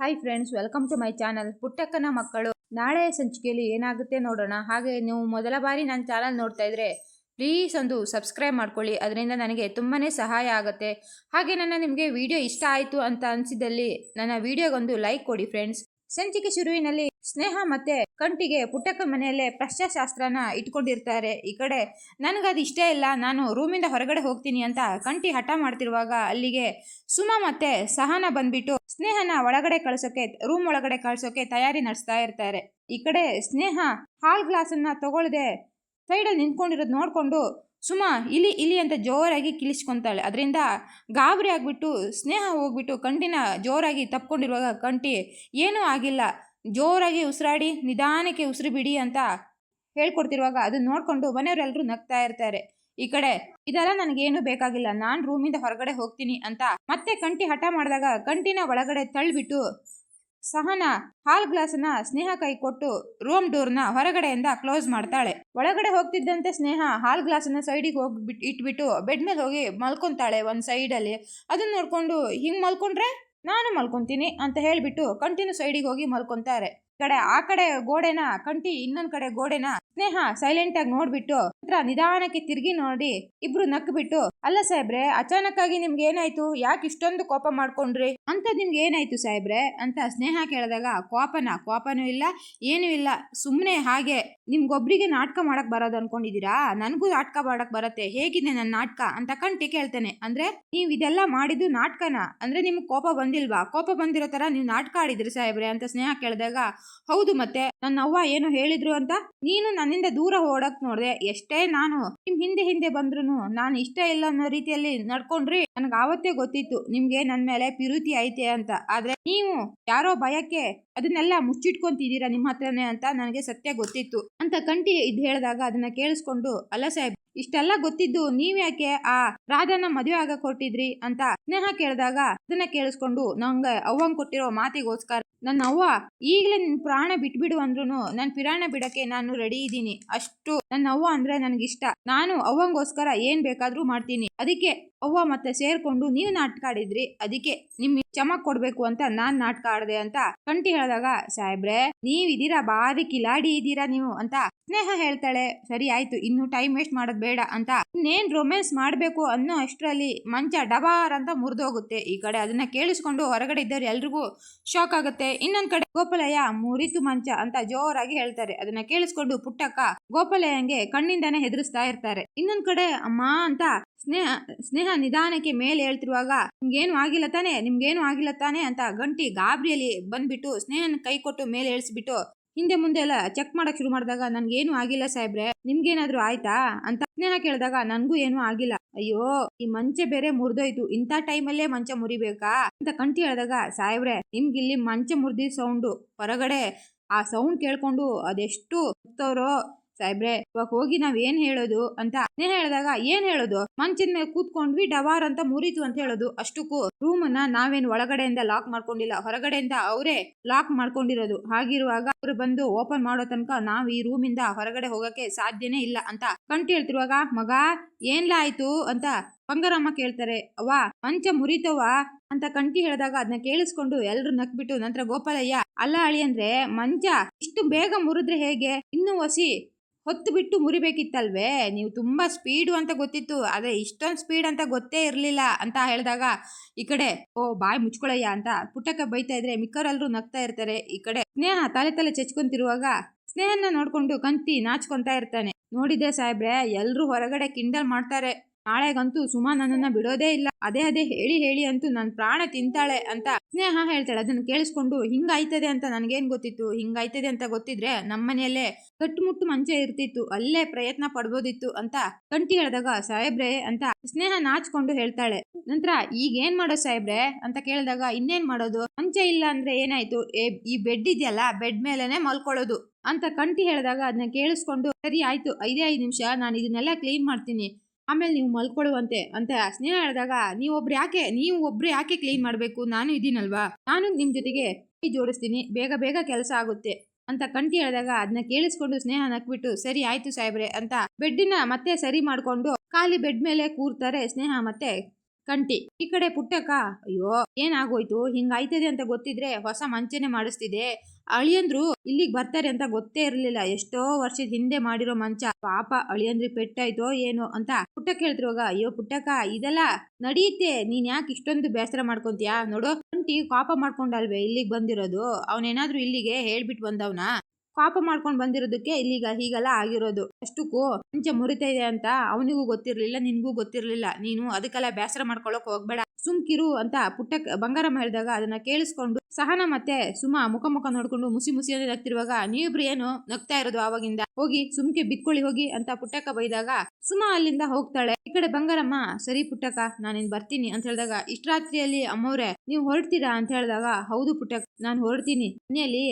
Hi friends welcome to my channel ಪುಟ್ಟಕ್ಕನ ಮಕ್ಕಳು. ನಾಳೆ ಸಂಚಿಕೆಯಲ್ಲಿ ಏನಾಗುತ್ತೆ ನೋಡೋಣ. ಹಾಗೆ ನೀವು ಮೊದಲ ಬಾರಿ ನನ್ನ ಚಾನಲ್ ನೋಡ್ತಾ ಇದ್ರೆ ಪ್ಲೀಸ್ ಒಂದು ಸಬ್ಸ್ಕ್ರೈಬ್ ಮಾಡ್ಕೊಳ್ಳಿ. ಅದರಿಂದ ನನಗೆ ತುಂಬಾ ಸಹಾಯ ಆಗುತ್ತೆ. ಹಾಗೆ ನನ್ನ ನಿಮಗೆ ವಿಡಿಯೋ ಇಷ್ಟ ಆಯಿತು ಅಂತ ಅನಿಸಿದಲ್ಲಿ, ನನ್ನ ವಿಡಿಯೋಗೊಂದು ಲೈಕ್ ಕೊಡಿ ಫ್ರೆಂಡ್ಸ್ ಸಂಚಿಕೆ ಶುರುವಿನಲ್ಲಿ ಸ್ನೇಹ ಮತ್ತೆ ಕಂಟಿಗೆ ಪುಟ್ಟಕ್ಕ ಮನೆಯಲ್ಲೇ ಪ್ರಶ್ನಶಾಸ್ತ್ರನ ಇಟ್ಕೊಂಡಿರ್ತಾರೆ. ಈ ಕಡೆ ನನಗದು ಇಷ್ಟ ಇಲ್ಲ, ನಾನು ರೂಮಿಂದ ಹೊರಗಡೆ ಹೋಗ್ತೀನಿ ಅಂತ ಕಂಟಿ ಹಠ ಮಾಡ್ತಿರುವಾಗ ಅಲ್ಲಿಗೆ ಸುಮಾ ಮತ್ತೆ ಸಹನ ಬಂದ್ಬಿಟ್ಟು ಸ್ನೇಹನ ಒಳಗಡೆ ಕಳ್ಸೋಕೆ, ರೂಮ್ ಒಳಗಡೆ ಕಳ್ಸೋಕೆ ತಯಾರಿ ನಡೆಸ್ತಾ ಇರ್ತಾರೆ. ಈ ಕಡೆ, ಸ್ನೇಹ ಹಾಲ್ ಗ್ಲಾಸನ್ನ ತಗೊಳ್ಳದೆ ಸೈಡಲ್ಲಿ ನಿಂತ್ಕೊಂಡಿರೋದು ನೋಡಿಕೊಂಡು ಸುಮಾ, ಇಲಿ ಇಲಿ ಅಂತ ಜೋರಾಗಿ ಕಿಳಿಸ್ಕೊತಾಳೆ ಅದರಿಂದ ಗಾಬರಿ ಆಗಿಬಿಟ್ಟು, ಸ್ನೇಹ ಹೋಗ್ಬಿಟ್ಟು ಕಂಟಿನ ಜೋರಾಗಿ ತಪ್ಕೊಂಡಿರುವಾಗ ಕಂಟಿ, ಏನೂ ಆಗಿಲ್ಲ. ಜೋರಾಗಿ ಉಸಿರಾಡಿ, ನಿಧಾನಕ್ಕೆ ಉಸಿರು ಬಿಡಿ ಅಂತ ಹೇಳ್ಕೊಡ್ತಿರುವಾಗ ಅದನ್ನ ನೋಡಿಕೊಂಡು ಮನೆಯವರೆಲ್ಲರೂ ನಗ್ತಾ ಇರ್ತಾರೆ. ಈ ಕಡೆ, ಇದೆಲ್ಲ ನನಗೇನು ಬೇಕಾಗಿಲ್ಲ. ನಾನು ರೂಮಿಂದ ಹೊರಗಡೆ ಹೋಗ್ತೀನಿ ಅಂತ ಮತ್ತೆ ಕಂಟಿ ಹಠ ಮಾಡಿದಾಗ ಕಂಟಿನ ಒಳಗಡೆ ತಳ್ಳಿಬಿಟ್ಟು ಸಹನ ಹಾಲ್ ಗ್ಲಾಸನ್ನ ಸ್ನೇಹ ಕೈ ಕೊಟ್ಟು ರೂಮ್ ಡೋರ್ನ ಹೊರಗಡೆಯಿಂದ ಕ್ಲೋಸ್ ಮಾಡ್ತಾಳೆ. ಒಳಗಡೆ ಹೋಗ್ತಿದ್ದಂತೆ ಸ್ನೇಹ ಹಾಲ್ ಗ್ಲಾಸನ್ನ ಸೈಡಿಗೆ ಹೋಗ್ಬಿಟ್ಟು ಇಟ್ಬಿಟ್ಟು ಬೆಡ್ ಮೇಲೆ ಹೋಗಿ ಮಲ್ಕೊಂತಾಳೆ ಒಂದು ಸೈಡಲ್ಲಿ. ಅದನ್ನ ನೋಡ್ಕೊಂಡು, ಹಿಂಗೆ ಮಲ್ಕೊಂಡ್ರೆ? ನಾನು ಮಲ್ಕೊಂತೀನಿ ಅಂತ ಹೇಳ್ಬಿಟ್ಟು ಕಂಟಿನ್ಯೂ ಸೈಡಿಗೆ ಹೋಗಿ ಮಲ್ಕೊಂತಾರೆ. ಕಡೆ, ಆ ಕಡೆ ಗೋಡೆನ, ಕಂಟಿ ಇನ್ನೊಂದ್ ಕಡೆ ಗೋಡೆನ ಸ್ನೇಹ ಸೈಲೆಂಟ್ ಆಗಿ ನೋಡ್ಬಿಟ್ಟು ನಂತರ ನಿಧಾನಕ್ಕೆ ತಿರುಗಿ ನೋಡಿ, ಇಬ್ರು ನಕ್ಬಿಟ್ಟು, ಅಲ್ಲ ಸಾಹೇಬ್ರೆ ಅಚಾನಕ್ ಆಗಿ ನಿಮ್ಗೆ ಏನಾಯ್ತು? ಯಾಕೆ ಇಷ್ಟೊಂದು ಕೋಪ ಮಾಡ್ಕೊಂಡ್ರಿ? ಅಂತ ನಿಮ್ಗೆ ಏನಾಯ್ತು ಸಾಹೇಬ್ರೆ? ಅಂತ ಸ್ನೇಹ ಕೇಳಿದಾಗ, ಕೋಪನ? ಕೋಪನೂ ಇಲ್ಲ, ಏನೂ ಇಲ್ಲ. ಸುಮ್ಮನೆ ಹಾಗೆ, ನಿಮ್ಗೊಬ್ರಿಗೆ ನಾಟಕ ಮಾಡಕ್ ಬರೋದು ಅನ್ಕೊಂಡಿದೀರಾ ನನಗೂ ನಾಟಕ ಮಾಡಕ್ ಬರತ್ತೆ. ಹೇಗಿದೆ ನನ್ನ ನಾಟಕ? ಅಂತ ಕಂಟಿ ಕೇಳ್ತೇನೆ. ಅಂದ್ರೆ, ನೀವು ಇದೆಲ್ಲ ಮಾಡಿದ್ದು ನಾಟಕನ? ಅಂದ್ರೆ ನಿಮ್ಗೆ ಕೋಪ ಬಂದಿಲ್ವಾ? ಕೋಪ ಬಂದಿರೋ ತರ ನೀವು ನಾಟಕ ಆಡಿದ್ರಿ ಸಾಹೇಬ್ರೆ? ಅಂತ ಸ್ನೇಹ ಕೇಳಿದಾಗ, ಹೌದು ಮತ್ತೆ. ನನ್ನ ಅವ್ವ ಏನು ಹೇಳಿದ್ರು ಅಂತ? ನೀನು ನನ್ನಿಂದ ದೂರ ಓಡಕ್ ನೋಡಿದೆ, ಎಷ್ಟೇ ನಾನು ನಿಮ್ ಹಿಂದೆ ಹಿಂದೆ ಬಂದ್ರು ನಾನು ಇಷ್ಟ ಇಲ್ಲ ಅನ್ನೋ ರೀತಿಯಲ್ಲಿ ನಡ್ಕೊಂಡ್ರಿ. ನನಗೆ ಆವತ್ತೇ ಗೊತ್ತಿತ್ತು, ನಿಮ್ಗೆ ನನ್ ಮೇಲೆ ಪಿರುತಿ ಐತೆ ಅಂತ. ಆದ್ರೆ ನೀವು ಯಾರೋ ಭಯಕ್ಕೆ ಅದನ್ನೆಲ್ಲ ಮುಚ್ಚಿಟ್ಕೊಂತಿದ್ದೀರಾ ನಿಮ್ಮ ಹತ್ರನೇ ಅಂತ ನನಗೆ ಸತ್ಯ ಗೊತ್ತಿತ್ತು. ಅಂತ ಕಂಟಿ ಇದ್ ಹೇಳಿದಾಗ ಅದನ್ನ ಕೇಳಿಸ್ಕೊಂಡು, ಅಲ್ಲ ಸಾಹೇಬ್ ಇಷ್ಟೆಲ್ಲ ಗೊತ್ತಿದ್ದು ನೀವ್ ಯಾಕೆ ಆ ರಾಧನ ಮದುವೆ ಆಗಕ್ ಕೊಟ್ಟಿದ್ರಿ ಅಂತ ಸ್ನೇಹ ಕೇಳಿದಾಗ ಅದನ್ನ ಕೇಳಿಸ್ಕೊಂಡು ನಂಗೆ ಅವ್ವಂಗ್ ಕೊಟ್ಟಿರೋ ಮಾತಿಗೋಸ್ಕರ ನನ್ನ ಅವ್ವ ಈಗಲೇ ನಿನ್ ಪ್ರಾಣ ಬಿಟ್ಬಿಡು ಅಂದ್ರು ನನ್ ಪಿರಾಣ ಬಿಡಕ್ಕೆ ನಾನು ರೆಡಿ ಇದ್ದೀನಿ. ಅಷ್ಟು ನನ್ನ ಅವ್ವ ಅಂದ್ರೆ ನನ್ಗಿಷ್ಟ. ನಾನು ಅವ್ವಂಗೋಸ್ಕರ ಏನ್ ಬೇಕಾದ್ರೂ ಮಾಡ್ತೀನಿ. ಅದಕ್ಕೆ ಅವ್ವ ಮತ್ತೆ ಸೇರ್ಕೊಂಡು ನೀವು ನಾಟಕ ಆಡಿದ್ರಿ, ಅದಕ್ಕೆ ನಿಮ್ ಚಮಕ್ ಕೊಡ್ಬೇಕು ಅಂತ ನಾನ್ ನಾಟಕ ಆಡದೆ ಅಂತ ಕಂಟಿ ಹೇಳಿದಾಗ, ಸಾಹೇಬ್ರೆ ನೀವ್ ಇದೀರಾ ಬಾರಿ ಕಿಲಾಡಿ ಇದೀರಾ ನೀವು ಅಂತ ಸ್ನೇಹ ಹೇಳ್ತಾಳೆ. ಸರಿ ಆಯ್ತು, ಇನ್ನು ಟೈಮ್ ವೇಸ್ಟ್ ಮಾಡೋದ್ ಬೇಡ ಅಂತ ಇನ್ನೇನ್ ರೊಮ್ಯಾನ್ಸ್ ಮಾಡ್ಬೇಕು ಅನ್ನೋ ಅಷ್ಟರಲ್ಲಿ ಮಂಚ ಡಬಾರ್ ಅಂತ ಮುರಿದೋಗುತ್ತೆ. ಈ ಕಡೆ ಅದನ್ನ ಕೇಳಿಸ್ಕೊಂಡು ಹೊರಗಡೆ ಇದ್ದವ್ರು ಎಲ್ರಿಗೂ ಶಾಕ್ ಆಗುತ್ತೆ. ಇನ್ನೊಂದ್ ಕಡೆ ಗೋಪಾಲಯ್ಯ ಮುರಿತು ಮಂಚ ಅಂತ ಜೋರಾಗಿ ಹೇಳ್ತಾರೆ. ಅದನ್ನ ಕೇಳಿಸ್ಕೊಂಡು ಪುಟ್ಟಕ್ಕ ಗೋಪಾಲಯ್ಯಂಗೆ ಕಣ್ಣಿಂದಾನೆ ಹೆದರಿಸ್ತಾ ಇರ್ತಾರೆ. ಇನ್ನೊಂದ್ ಕಡೆ ಅಮ್ಮ ಅಂತ ಸ್ನೇಹ ಸ್ನೇಹ ನಿಧಾನಕ್ಕೆ ಮೇಲೆ ಹೇಳ್ತಿರುವಾಗ, ನಿಮ್ಗೇನು ಆಗಿಲ್ಲ ತಾನೆ, ನಿಮ್ಗೇನು ಆಗಿಲ್ಲ ತಾನೆ ಅಂತ ಗಂಟಿ ಗಾಬರಿಯಲ್ಲಿ ಬಂದ್ಬಿಟ್ಟು ಸ್ನೇಹನ ಕೈ ಕೊಟ್ಟು ಮೇಲೆ ಇಳಿಸ್ಬಿಟ್ಟು ಹಿಂದೆ ಮುಂದೆ ಎಲ್ಲ ಚೆಕ್ ಮಾಡಕ್ ಶುರು ಮಾಡಿದಾಗ, ನನ್ಗೇನು ಆಗಿಲ್ಲ ಸಾಹೇಬ್ರೆ, ನಿಮ್ಗೇನಾದ್ರೂ ಆಯ್ತಾ? ಅಂತ ಸ್ನೇಹ ಕೇಳಿದಾಗ ನನಗೂ ಏನೂ ಆಗಿಲ್ಲ. ಅಯ್ಯೋ, ಈ ಮಂಚೆ ಬೇರೆ ಮುರಿದೋಯ್ತು. ಇಂಥ ಟೈಮಲ್ಲೇ ಮಂಚ ಮುರಿಬೇಕಾ? ಅಂತ ಕಂಟಿ ಹೇಳಿದಾಗ ಸಾಹೇಬ್ರೆ, ನಿಮ್ಗಿಲ್ಲಿ ಮಂಚ ಮುರಿದಿ ಸೌಂಡು. ಹೊರಗಡೆ ಆ ಸೌಂಡ್ ಕೇಳ್ಕೊಂಡು ಅದೆಷ್ಟು ಹೋಗ್ತವ್ರೋ ಸಾಹೇಬ್ರೆ, ಇವಾಗ ಹೋಗಿ ನಾವ್ ಏನ್ ಹೇಳೋದು ಅಂತ ಅದೇ ಹೇಳಿದಾಗ ಏನ್ ಹೇಳೋದು? ಮಂಚಿನ ಮೇಲೆ ಕೂತ್ಕೊಂಡ್ವಿ ಡವಾರ್ ಅಂತ ಮುರಿತು ಅಂತ ಹೇಳೋದು ಅಷ್ಟಕ್ಕೂ. ರೂಮ್ ಅನ್ನ ನಾವೇನ್ ಒಳಗಡೆಯಿಂದ ಲಾಕ್ ಮಾಡ್ಕೊಂಡಿಲ್ಲ, ಹೊರಗಡೆಯಿಂದ ಅವರೇ ಲಾಕ್ ಮಾಡ್ಕೊಂಡಿರೋದು. ಹಾಗಿರುವಾಗ ಅವ್ರು ಬಂದು ಓಪನ್ ಮಾಡೋ ತನಕ ನಾವ್ ಈ ರೂಮಿಂದ ಹೊರಗಡೆ ಹೋಗಕ್ಕೆ ಸಾಧ್ಯನೇ ಇಲ್ಲ ಅಂತ ಕಂಟಿ ಹೇಳ್ತಿರುವಾಗ, ಮಗ, ಏನ್ಲ ಆಯ್ತು? ಅಂತ ಬಂಗಾರಮ್ಮ ಕೇಳ್ತಾರೆ. ಅವ್ವ, ಮಂಚ ಮುರಿತವ ಅಂತ ಕಂಟಿ ಹೇಳಿದಾಗ ಅದನ್ನ ಕೇಳಿಸ್ಕೊಂಡು ಎಲ್ರು ನಕ್ಬಿಟ್ಟು ನಂತರ ಗೋಪಾಲಯ್ಯ, ಅಲ್ಲ ಅಳಿ ಅಂದ್ರೆ ಮಂಚ ಇಷ್ಟು ಬೇಗ ಮುರಿದ್ರೆ ಹೇಗೆ? ಇನ್ನೂ ಹೊಸಿ ಹೊತ್ತು ಬಿಟ್ಟು ಮುರಿಬೇಕಿತ್ತಲ್ವೇ? ನೀವು ತುಂಬಾ ಸ್ಪೀಡು ಅಂತ ಗೊತ್ತಿತ್ತು. ಆದರೆ ಇಷ್ಟೊಂದು ಸ್ಪೀಡ್ ಅಂತ ಗೊತ್ತೇ ಇರಲಿಲ್ಲ ಅಂತ ಹೇಳಿದಾಗ ಈ ಕಡೆ, ಓ, ಬಾಯ್ ಮುಚ್ಕೊಳಯ್ಯ ಅಂತ ಪುಟ್ಟಕ್ಕೆ ಬೈತಾ ಇದ್ರೆ ಮಿಕ್ಕವರೆಲ್ಲರೂ ನಗ್ತಾ ಇರ್ತಾರೆ. ಈ ಕಡೆ ಸ್ನೇಹ ತಲೆ ತಲೆ ಚೆಚ್ಕೊಂತಿರುವಾಗ ಸ್ನೇಹನ ನೋಡ್ಕೊಂಡು ಕಂತಿ ನಾಚ್ಕೊಂತಾ ಇರ್ತಾನೆ. ನೋಡಿದೆ ಸಾಹೇಬ್ರೆ ಎಲ್ಲರೂ ಹೊರಗಡೆ ಕಿಂಡಲ್ ಮಾಡ್ತಾರೆ. ನಾಳೆಗಂತೂ ಸುಮಾ ನನ್ನನ್ನ ಬಿಡೋದೇ ಇಲ್ಲ. ಅದೇ ಅದೇ ಹೇಳಿ ಹೇಳಿ ಅಂತೂ ನನ್ನ ಪ್ರಾಣ ತಿಂತಾಳೆ ಅಂತ ಸ್ನೇಹ ಹೇಳ್ತಾಳೆ. ಅದನ್ನ ಕೇಳಿಸ್ಕೊಂಡು ಹಿಂಗಾಯ್ತದೆ ಅಂತ ನನಗೇನು ಗೊತ್ತಿತ್ತು? ಹಿಂಗಾಯ್ತದೆ ಅಂತ ಗೊತ್ತಿದ್ರೆ ನಮ್ಮನೆಯಲ್ಲೇ ಕಟ್ಟುಮುಟ್ಟು ಮಂಚ ಇರ್ತಿತ್ತು. ಅಲ್ಲೇ ಪ್ರಯತ್ನ ಪಡ್ಬೋದಿತ್ತು ಅಂತ ಕಂಟಿ ಹೇಳಿದಾಗ ಸಾಹೇಬ್ರೆ ಅಂತ ಸ್ನೇಹ ನಾಚ್ಕೊಂಡು ಹೇಳ್ತಾಳೆ. ನಂತರ ಈಗ ಏನ್ ಮಾಡೋದು ಸಾಹೇಬ್ರೆ ಅಂತ ಕೇಳಿದಾಗ ಇನ್ನೇನ್ ಮಾಡೋದು? ಮಂಚ ಇಲ್ಲ ಅಂದ್ರೆ ಏನಾಯ್ತು? ಈ ಬೆಡ್ ಇದೆಯಲ್ಲ, ಬೆಡ್ ಮೇಲೆನೆ ಮಲ್ಕೊಳ್ಳೋದು ಅಂತ ಕಂಟಿ ಹೇಳಿದಾಗ ಅದನ್ನ ಕೇಳಿಸ್ಕೊಂಡು ಸರಿ ಆಯ್ತು, ಐದೇ, ಐದು ನಿಮಿಷ ನಾನು ಇದನ್ನೆಲ್ಲ ಕ್ಲೀನ್ ಮಾಡ್ತೀನಿ. ಆಮೇಲೆ ನೀವು ಮಲ್ಕೊಳ್ಳುವಂತೆ ಅಂತ ಸ್ನೇಹ ಹೇಳಿದಾಗ, ನೀವೊಬ್ರು ಯಾಕೆ, ನೀವು ಒಬ್ರು ಯಾಕೆ ಕ್ಲೀನ್ ಮಾಡಬೇಕು? ನಾನು ಇದ್ದೀನಲ್ವಾ ನಾನು ನಿಮ್ಮ ಜೊತೆಗೆ ಜೋಡಿಸ್ತೀನಿ, ಬೇಗ ಬೇಗ ಕೆಲಸ ಆಗುತ್ತೆ ಅಂತ ಕಂಟಿ ಹೇಳಿದಾಗ ಅದನ್ನ ಕೇಳಿಸ್ಕೊಂಡು ಸ್ನೇಹ ನಕ್ಬಿಟ್ಟು ಸರಿ ಆಯ್ತು ಸಾಹೇಬ್ರೆ ಅಂತ ಬೆಡ್ಡಿನ ಮತ್ತೆ ಸರಿ ಮಾಡ್ಕೊಂಡು, ಖಾಲಿ ಬೆಡ್ ಮೇಲೆ ಕೂರ್ತಾರೆ ಸ್ನೇಹ ಮತ್ತೆ ಕಂಟಿ. ಈ ಕಡೆ ಪುಟ್ಟಕ್ಕ, ಅಯ್ಯೋ, ಏನಾಗೋಯ್ತು? ಹಿಂಗಾಯ್ತದೆ ಅಂತ ಗೊತ್ತಿದ್ರೆ ಹೊಸ ಮಂಚನೆ ಮಾಡಿಸ್ತಿದೆ. ಅಳಿಯಂದ್ರು ಇಲ್ಲಿಗೆ ಬರ್ತಾರೆ ಅಂತ ಗೊತ್ತೇ ಇರಲಿಲ್ಲ. ಎಷ್ಟೋ ವರ್ಷದ ಹಿಂದೆ ಮಾಡಿರೋ ಮಂಚ. ಪಾಪ ಅಳಿಯಂದ್ರಿ ಪೆಟ್ಟಾಯ್ತೋ ಏನೋ ಅಂತ ಪುಟ್ಟಕ್ಕ ಹೇಳ್ತಿರುವಾಗ, ಅಯ್ಯೋ ಪುಟ್ಟಕ್ಕ, ಇದೆಲ್ಲ ನಡೆಯುತ್ತೆ ನೀನ್ ಯಾಕೆ ಇಷ್ಟೊಂದು ಬೇಸರ ಮಾಡ್ಕೊಂತೀಯಾ? ನೋಡು, ಕಂಟಿ, ಕಾಪ ಮಾಡ್ಕೊಂಡಲ್ವೇ ಇಲ್ಲಿಗೆ ಬಂದಿರೋದು. ಅವನೇನಾದ್ರೂ ಇಲ್ಲಿಗೆ ಹೇಳ್ಬಿಟ್ಟು ಬಂದವನ? ಪಾಪ ಮಾಡ್ಕೊಂಡು ಬಂದಿರೋದಕ್ಕೆ ಇಲ್ಲಿಗ ಹೀಗೆಲ್ಲ ಆಗಿರೋದು. ಅಷ್ಟಕ್ಕೂ ಮುಂಚೆ ಮುರಿತಾ ಇದೆ ಅಂತ ಅವನಿಗೂ ಗೊತ್ತಿರ್ಲಿಲ್ಲ, ನಿನ್ಗೂ ಗೊತ್ತಿರ್ಲಿಲ್ಲ. ನೀನು ಅದಕ್ಕೆಲ್ಲ ಬೇಸರ ಮಾಡ್ಕೊಳಕ್ ಹೋಗ್ಬೇಡ. ಸುಮ್ಕಿರು ಅಂತ ಪುಟ್ಟ ಬಂಗಾರಮ್ಮ ಹೇಳಿದಾಗ ಅದನ್ನ ಕೇಳಿಸ್ಕೊಂಡು ಸಹನ ಮತ್ತೆ ಸುಮ ಮುಖ ಮುಖ ನೋಡ್ಕೊಂಡು ಮುಸಿ ಮುಸಿ ಅಂತ ನಗ್ತಿರುವಾಗ, ನೀವಿಬ್ರು ಏನು ನಗ್ತಾ ಇರೋದು ಆವಾಗಿಂದ? ಹೋಗಿ ಸುಮ್ಕೆ ಬಿತ್ಕೊಳ್ಳಿ ಹೋಗಿ ಅಂತ ಪುಟ್ಟಕ್ಕ ಬೈದಾಗ ಸುಮ ಅಲ್ಲಿಂದ ಹೋಗ್ತಾಳೆ. ಈ ಕಡೆ ಬಂಗಾರಮ್ಮ, ಸರಿ ಪುಟ್ಟಕ್ಕ, ನಾನಿನ್ ಬರ್ತೀನಿ ಅಂತ ಹೇಳಿದಾಗ, ಇಷ್ಟ ರಾತ್ರಿಯಲ್ಲಿ ಅಮ್ಮವ್ರೆ, ನೀವು ಹೊರಡ್ತೀರಾ ಅಂತ ಹೇಳಿದಾಗ, ಹೌದು ಪುಟ್ಟಕ್ಕ ನಾನು ಹೊರಡ್ತೀನಿ. ಮನೆಯಲ್ಲಿ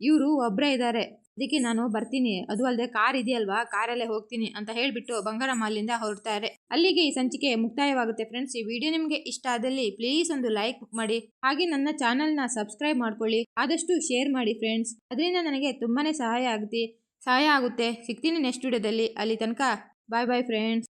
ಇವರು ಒಬ್ರೇ ಇದ್ದಾರೆ ಅದಕ್ಕೆ ನಾನು ಬರ್ತೀನಿ. ಅದು ಅಲ್ಲದೆ ಕಾರ್ ಇದೆಯಲ್ವಾ? ಕಾರಲ್ಲೇ ಹೋಗ್ತೀನಿ ಅಂತ ಹೇಳಿಬಿಟ್ಟು ಬಂಗಾರಮ್ಮ ಅಲ್ಲಿಂದ ಹೊರಡ್ತಾರೆ. ಅಲ್ಲಿಗೆ ಈ ಸಂಚಿಕೆ ಮುಕ್ತಾಯವಾಗುತ್ತೆ ಫ್ರೆಂಡ್ಸ್. ಈ ವಿಡಿಯೋ ನಿಮಗೆ ಇಷ್ಟ ಆದಲ್ಲಿ ಪ್ಲೀಸ್ ಒಂದು ಲೈಕ್ ಮಾಡಿ. ಹಾಗೆ ನನ್ನ ಚಾನಲ್ನ ಸಬ್ಸ್ಕ್ರೈಬ್ ಮಾಡ್ಕೊಳ್ಳಿ. ಆದಷ್ಟು ಶೇರ್ ಮಾಡಿ ಫ್ರೆಂಡ್ಸ್. ಅದರಿಂದ ನನಗೆ ತುಂಬಾನೇ ಸಹಾಯ ಆಗುತ್ತೆ. ಸಹಾಯ ಆಗುತ್ತೆ. ಸಿಗ್ತೀನಿ ನೆಕ್ಸ್ಟ್ ವಿಡಿಯೋದಲ್ಲಿ. ಅಲ್ಲಿ ತನಕ ಬಾಯ್ ಬಾಯ್ ಫ್ರೆಂಡ್ಸ್.